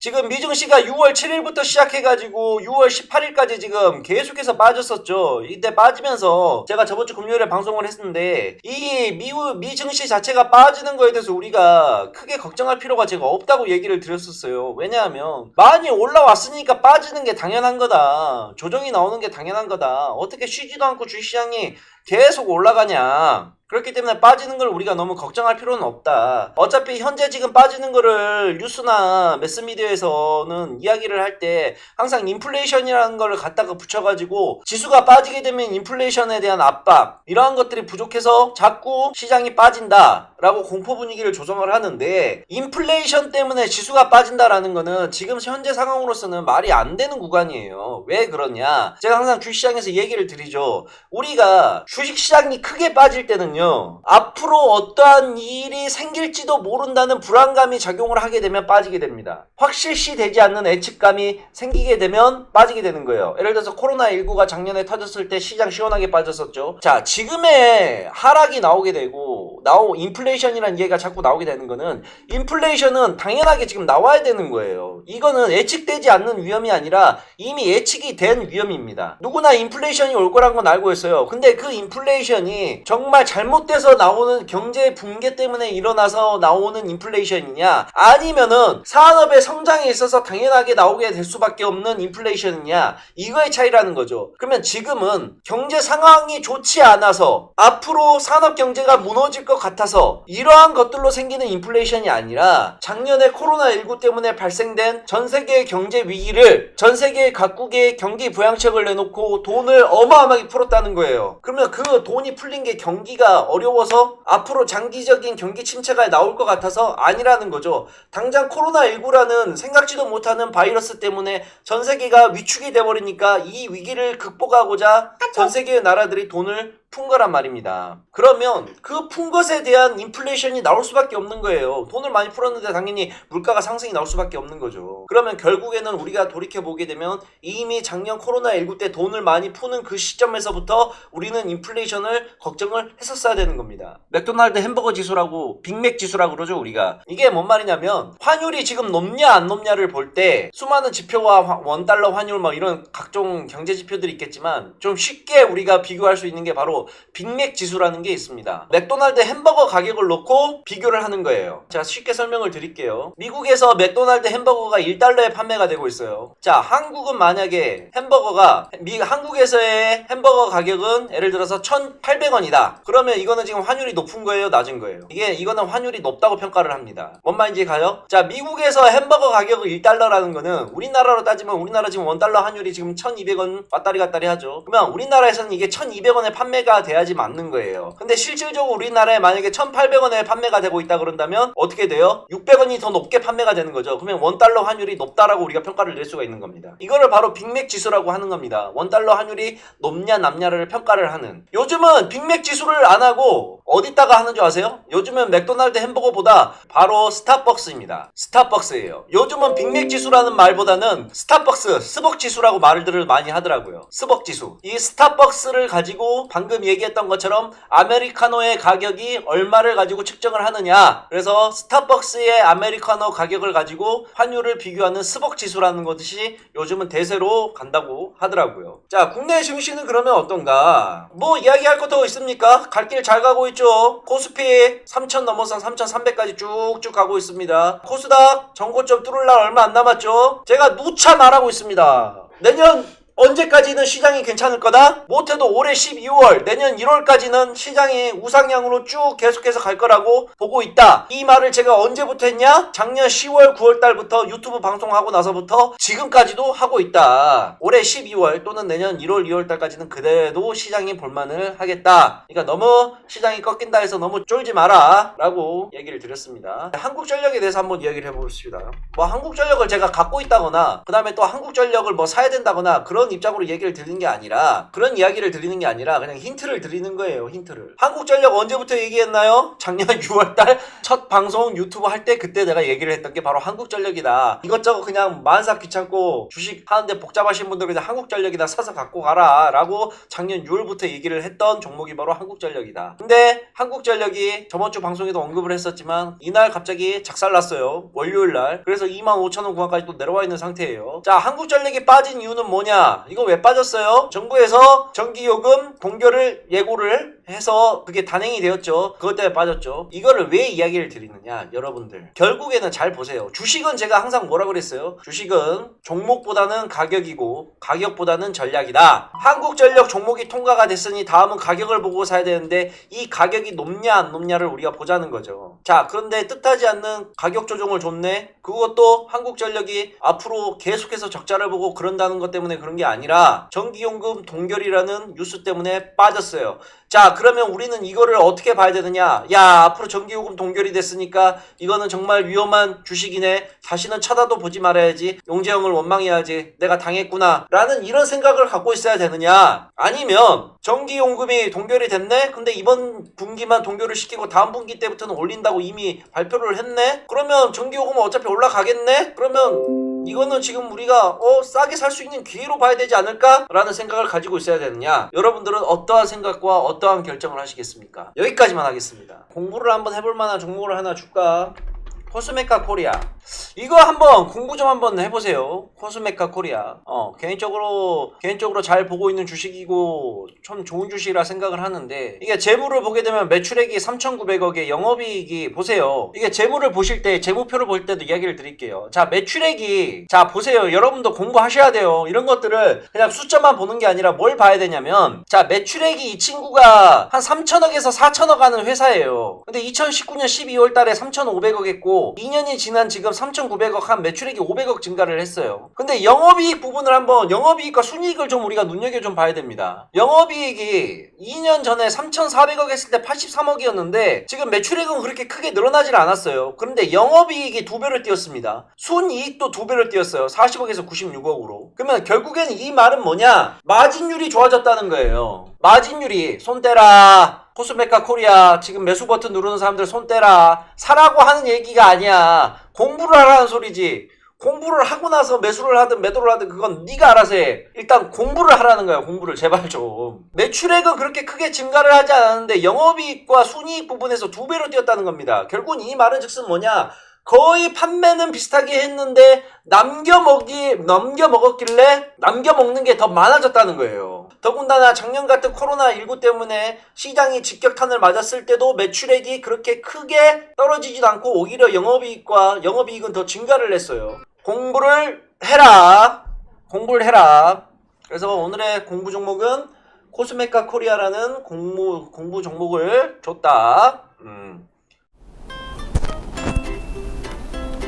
지금 미증시가 6월 7일부터 시작해가지고 6월 18일까지 지금 계속해서 빠졌었죠. 이때 빠지면서 제가 저번 주 금요일에 방송을 했는데 이 미우 미증시 자체가 빠지는 거에 대해서 우리가 크게 걱정할 필요가 제가 없다고 얘기를 드렸었어요. 왜냐하면 많이 올라왔으니까 빠지는 게 당연한 거다. 조정이 나오는 게 당연한 거다. 어떻게 쉬지도 않고 주시장이 계속 올라가냐. 그렇기 때문에 빠지는 걸 우리가 너무 걱정할 필요는 없다. 어차피 현재 지금 빠지는 거를 뉴스나 매스미디어에서는 이야기를 할 때 항상 인플레이션이라는 걸 갖다가 붙여가지고 지수가 빠지게 되면 인플레이션에 대한 압박 이러한 것들이 부족해서 자꾸 시장이 빠진다. 라고 공포 분위기를 조성을 하는데 인플레이션 때문에 지수가 빠진다라는 거는 지금 현재 상황으로서는 말이 안 되는 구간이에요. 왜 그러냐? 제가 항상 주식시장에서 얘기를 드리죠. 우리가 주식시장이 크게 빠질 때는요. 앞으로 어떠한 일이 생길지도 모른다는 불안감이 작용을 하게 되면 빠지게 됩니다. 확실시 되지 않는 예측감이 생기게 되면 빠지게 되는 거예요. 예를 들어서 코로나19가 작년에 터졌을 때 시장 시원하게 빠졌었죠. 자, 지금의 하락이 나오게 되고 나오 인플레 이션이라는 얘기가 자꾸 나오게 되는 거는 인플레이션은 당연하게 지금 나와야 되는 거예요. 이거는 예측되지 않는 위험이 아니라 이미 예측이 된 위험입니다. 누구나 인플레이션이 올 거란 건 알고 있어요. 근데 그 인플레이션이 정말 잘못돼서 나오는 경제 붕괴 때문에 일어나서 나오는 인플레이션이냐 아니면은 산업의 성장에 있어서 당연하게 나오게 될 수밖에 없는 인플레이션이냐 이거의 차이라는 거죠. 그러면 지금은 경제 상황이 좋지 않아서 앞으로 산업 경제가 무너질 것 같아서 이러한 것들로 생기는 인플레이션이 아니라 작년에 코로나19 때문에 발생된 전 세계의 경제 위기를 전 세계 각국의 경기 부양책을 내놓고 돈을 어마어마하게 풀었다는 거예요. 그러면 그 돈이 풀린 게 경기가 어려워서 앞으로 장기적인 경기 침체가 나올 것 같아서 아니라는 거죠. 당장 코로나19라는 생각지도 못하는 바이러스 때문에 전 세계가 위축이 돼버리니까 이 위기를 극복하고자 전 세계의 나라들이 돈을 푼 거란 말입니다. 그러면 그 푼 것에 대한 인플레이션이 나올 수밖에 없는 거예요. 돈을 많이 풀었는데 당연히 물가가 상승이 나올 수밖에 없는 거죠. 그러면 결국에는 우리가 돌이켜 보게 되면 이미 작년 코로나19 때 돈을 많이 푸는 그 시점에서부터 우리는 인플레이션을 걱정을 했었어야 되는 겁니다. 맥도날드 햄버거 지수라고 빅맥 지수라고 그러죠 우리가. 이게 뭔 말이냐면 환율이 지금 높냐 안 높냐를 볼 때 수많은 지표와 화- 원달러 환율 뭐 이런 각종 경제 지표들이 있겠지만 좀 쉽게 우리가 비교할 수 있는 게 바로 빅맥 지수라는 게 있습니다. 맥도날드 햄버거 가격을 놓고 비교를 하는 거예요. 자, 쉽게 설명을 드릴게요. 미국에서 맥도날드 햄버거가 1달러에 판매가 되고 있어요. 자, 한국은 만약에 햄버거가 미 한국에서의 햄버거 가격은 예를 들어서 1,800원이다. 그러면 이거는 지금 환율이 높은 거예요, 낮은 거예요? 이게 이거는 환율이 높다고 평가를 합니다. 뭔 말인지 가요? 자, 미국에서 햄버거 가격을 1달러라는 거는 우리나라로 따지면 우리나라 지금 원달러 환율이 지금 1,200원 왔다리 갔다리 하죠. 그러면 우리나라에서는 이게 1,200원에 판매가 돼야지 맞는 거예요. 근데 실질적으로 우리나라에 만약에 1,800원에 판매가 되고 있다 그런다면 어떻게 돼요? 600원이 더 높게 판매가 되는 거죠. 그러면 원달러 환율이 높다라고 우리가 평가를 낼 수가 있는 겁니다. 이거를 바로 빅맥 지수라고 하는 겁니다. 원달러 환율이 높냐 낮냐를 평가를 하는. 요즘은 빅맥 지수를 안 하고 어디다가 하는 줄 아세요? 요즘은 맥도날드 햄버거보다 바로 스타벅스입니다. 스타벅스예요. 요즘은 빅맥 지수라는 말보다는 스타벅스, 스벅 지수라고 말들을 많이 하더라고요. 스벅 지수. 이 스타벅스를 가지고 방금 얘기했던 것처럼 아메리카노의 가격이 얼마를 가지고 측정을 하느냐. 그래서 스타벅스의 아메리카노 가격을 가지고 환율을 비교하는 스벅 지수라는 것이 요즘은 대세로 간다고 하더라고요. 자, 국내 증시는 그러면 어떤가? 뭐 이야기할 거더 있습니까? 갈 길 잘 가고 있죠. 코스피 3,000 넘어서 3,300까지 쭉쭉 가고 있습니다. 코스닥 정고점 뚫을 날 얼마 안 남았죠. 제가 누차 말하고 있습니다. 내년 언제까지는 시장이 괜찮을 거다? 못해도 올해 12월, 내년 1월까지는 시장이 우상향으로 쭉 계속해서 갈 거라고 보고 있다. 이 말을 제가 언제부터 했냐? 작년 10월, 9월 달부터 유튜브 방송하고 나서부터 지금까지도 하고 있다. 올해 12월 또는 내년 1월, 2월 달까지는 그대로 시장이 볼만을 하겠다. 그러니까 너무 시장이 꺾인다 해서 너무 쫄지 마라. 라고 얘기를 드렸습니다. 한국전력에 대해서 한번 이야기를 해보겠습니다. 뭐 한국전력을 제가 갖고 있다거나, 그 다음에 또 한국전력을 뭐 사야 된다거나 그런 그런 입장으로 얘기를 드리는 게 아니라 그런 이야기를 드리는 게 아니라 그냥 힌트를 드리는 거예요. 힌트를. 한국전력 언제부터 얘기했나요? 작년 6월달 첫 방송 유튜브 할 때 그때 내가 얘기를 했던 게 바로 한국전력이다. 이것저것 그냥 만사 귀찮고 주식 하는데 복잡하신 분들 그냥 한국전력이다 사서 갖고 가라라고 작년 6월부터 얘기를 했던 종목이 바로 한국전력이다. 근데 한국전력이 저번 주 방송에도 언급을 했었지만 이날 갑자기 작살났어요. 월요일 날. 그래서 25,000원 구간까지 또 내려와 있는 상태예요. 자, 한국전력이 빠진 이유는 뭐냐? 이거 왜 빠졌어요? 정부에서 전기요금 동결을 예고를 해서 그게 단행이 되었죠. 그것 때문에 빠졌죠. 이거를 왜 이야기를 드리느냐, 여러분들. 결국에는 잘 보세요. 주식은 제가 항상 뭐라 그랬어요? 주식은 종목보다는 가격이고 가격보다는 전략이다. 한국전력 종목이 통과가 됐으니 다음은 가격을 보고 사야 되는데 이 가격이 높냐 안 높냐를 우리가 보자는 거죠. 자, 그런데 뜻하지 않는 가격 조정을 줬네. 그것도 한국전력이 앞으로 계속해서 적자를 보고 그런다는 것 때문에 그런 게 아니라 전기요금 동결이라는 뉴스 때문에 빠졌어요. 자, 그러면 우리는 이거를 어떻게 봐야 되느냐? 야, 앞으로 전기요금 동결이 됐으니까 이거는 정말 위험한 주식이네. 다시는 쳐다도 보지 말아야지. 용재형을 원망해야지. 내가 당했구나. 라는 이런 생각을 갖고 있어야 되느냐? 아니면 전기요금이 동결이 됐네? 근데 이번 분기만 동결을 시키고 다음 분기 때부터는 올린다고 이미 발표를 했네? 그러면 전기요금은 어차피 올라가겠네? 그러면 이거는 지금 우리가 어 싸게 살 수 있는 기회로 봐야 되지 않을까라는 생각을 가지고 있어야 되느냐? 여러분들은 어떠한 생각과 어떠한 결정을 하시겠습니까? 여기까지만 하겠습니다. 공부를 한번 해볼 만한 종목을 하나 줄까 코스메카 코리아. 이거 한번 공부 좀 한번 해보세요. 코스메카 코리아. 어 개인적으로 개인적으로 잘 보고 있는 주식이고 참 좋은 주식이라 생각을 하는데 이게 재물을 보게 되면 매출액이 3,900억에 영업이익이 보세요. 이게 재물을 보실 때 재무표를 볼 때도 이야기를 드릴게요. 자 매출액이 자 보세요. 여러분도 공부하셔야 돼요. 이런 것들을 그냥 숫자만 보는 게 아니라 뭘 봐야 되냐면 자 매출액이 이 친구가 한 3천억에서 4천억 하는 회사예요. 근데 2019년 12월 달에 3,500억 했고 2년이 지난 지금 3,900억 한 매출액이 500억 증가를 했어요. 근데 영업이익 부분을 한번 영업이익과 순이익을 좀 우리가 눈여겨 좀 봐야 됩니다. 영업이익이 2년 전에 3,400억 했을 때 83억이었는데 지금 매출액은 그렇게 크게 늘어나질 않았어요. 그런데 영업이익이 두 배를 뛰었습니다. 순이익도 두 배를 뛰었어요. 40억에서 96억으로. 그러면 결국엔 이 말은 뭐냐? 마진율이 좋아졌다는 거예요. 마진율이 손 떼라. 코스메카 코리아 지금 매수 버튼 누르는 사람들 손 떼라. 사라고 하는 얘기가 아니야. 공부를 하라는 소리지. 공부를 하고 나서 매수를 하든 매도를 하든 그건 네가 알아서 해. 일단 공부를 하라는 거야 공부를. 제발 좀. 매출액은 그렇게 크게 증가를 하지 않았는데 영업이익과 순이익 부분에서 두 배로 뛰었다는 겁니다. 결국은 이 말은 즉슨 뭐냐? 거의 판매는 비슷하게 했는데 남겨 먹기 넘겨 먹었길래 남겨 먹는 게 더 많아졌다는 거예요. 더군다나 작년 같은 코로나 19 때문에 시장이 직격탄을 맞았을 때도 매출액이 그렇게 크게 떨어지지도 않고 오히려 영업이익과 영업이익은 더 증가를 했어요. 공부를 해라. 공부를 해라. 그래서 오늘의 공부 종목은 코스메카 코리아라는 공부 공부 종목을 줬다. 음.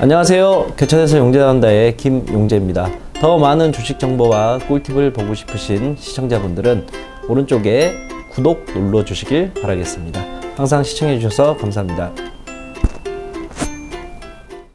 안녕하세요. 교차에서 용재난다의 김용재입니다. 더 많은 주식 정보와 꿀팁을 보고 싶으신 시청자분들은 오른쪽에 구독 눌러 주시길 바라겠습니다. 항상 시청해 주셔서 감사합니다.